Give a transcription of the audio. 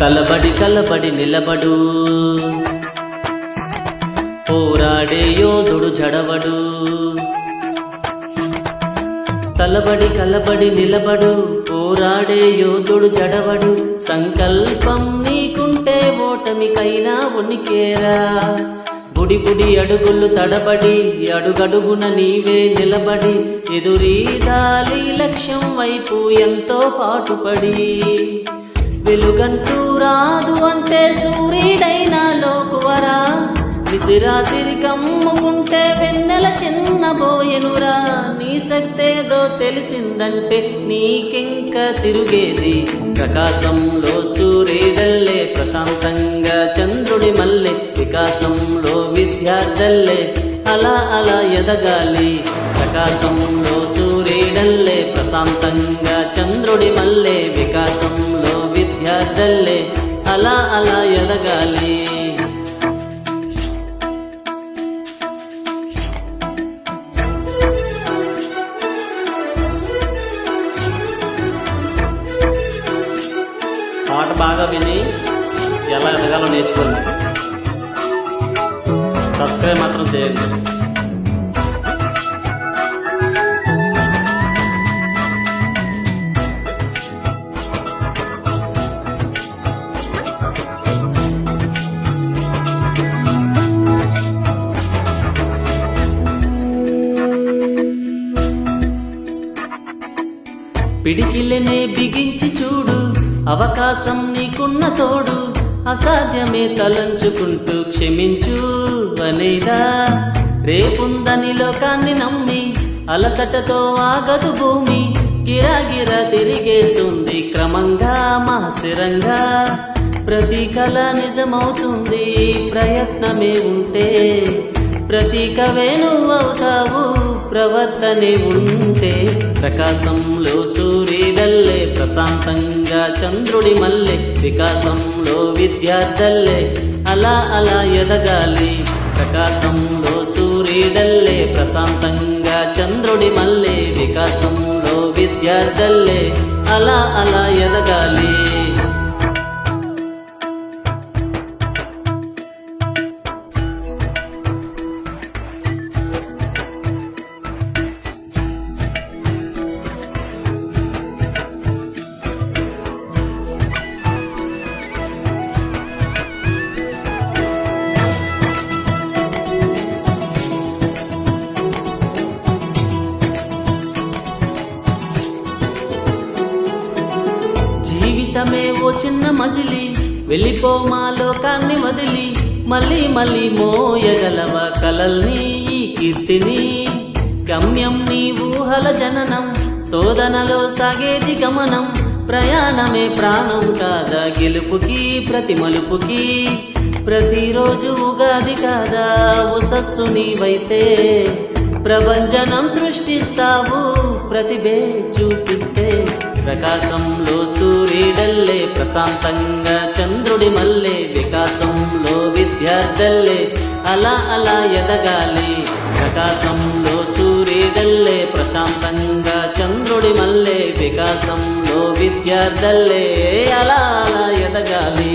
కలబడి కలబడి నిలబడు. పోరాడే యోధుడు జడవడు. కలబడి కలబడి నిలబడు పోరాడే యోధుడు జడవడు. సంకల్పం నీకుంటే ఓటమికైనా ఉనికేరా. బుడి బుడి అడుగులు తడబడి అడుగడుగున నీవే నిలబడి. ఎదురీదాలి లక్ష్యం వైపు ఎంతో పాటుపడి. వెలుగంటూ రాదు అంటే సూర్యుడైన లోకువరా. విసిరాతిరి కమ్ముకుంటే వెన్నెల చిన్నబోయెనురా నీ శక్తేదో తెలిసిందంటే నీకింక తిరుగేది. ప్రకాశంలో సూర్యుడల్లే ప్రశాంతంగా చంద్రుడి మల్లె వికాసంలో విద్యార్థల్లే అలా అలా ఎదగాలి. ప్రకాశంలో సూర్యుడల్లే ప్రశాంతంగా చంద్రుడి మల్లె విద్యార్థల్లే అలా అలా ఎదగాలి. పాట బాగా విని ఎలా ఎదగాలో నేర్చుకోండి. సబ్స్క్రైబ్ మాత్రం చేయండి. పిడికిలనే బిగించి చూడు. అవకాశం నీకున్న తోడు. అసాధ్యమే తలంచుకుంటూ క్షమించు అనేదా రేపుందని లోకాన్ని నమ్మి అలసటతో ఆగదు భూమి. గిరాగిరా తిరిగేస్తుంది క్రమంగా మహస్థిరంగా ప్రతి కళ నిజమవుతుంది ప్రయత్నమే ఉంటే. ప్రతీకవే నువ్వవుతావు. ప్రవర్తనే ఉంటే ప్రకాశంలో సూర్యుడల్లే ప్రశాంతంగా చంద్రుడి మల్లె వికాసంలో విద్యార్థల్లే అలా అలా ఎదగాలి. ప్రకాశంలో సూర్యుడల్లే ప్రశాంతంగా చంద్రుడి మల్లె వికాసంలో విద్యార్థల్లే అలా అలా ఎదగాలి. జీవితమే ఓ చిన్న మజిలి. వెళ్ళిపో మా లోకాన్ని వదిలి. మళ్ళీ మళ్ళీ మోయగలవ కలల్ని ఈ కీర్తిని? గమ్యం నీ ఊహల జననం శోధనలో సాగేది గమనం. ప్రయాణమే ప్రాణం కాదా గెలుపుకి ప్రతి మలుపుకి? ప్రతిరోజు ఉగాది కాదా ఉసస్సు నీవైతే? ప్రభంజనం సృష్టిస్తావు ప్రతిభే చూపిస్తే. ప్రకాశంలో సూర్యుడల్లే ప్రశాంతంగా చంద్రుడి మల్లె వికాసంలో విద్యార్థల్లే అలా అలా ఎదగాలి. ప్రకాశంలో సూర్యుడల్లే ప్రశాంతంగా చంద్రుడి మల్లె వికాసంలో విద్యార్థల్లే అలా అలా ఎదగాలి.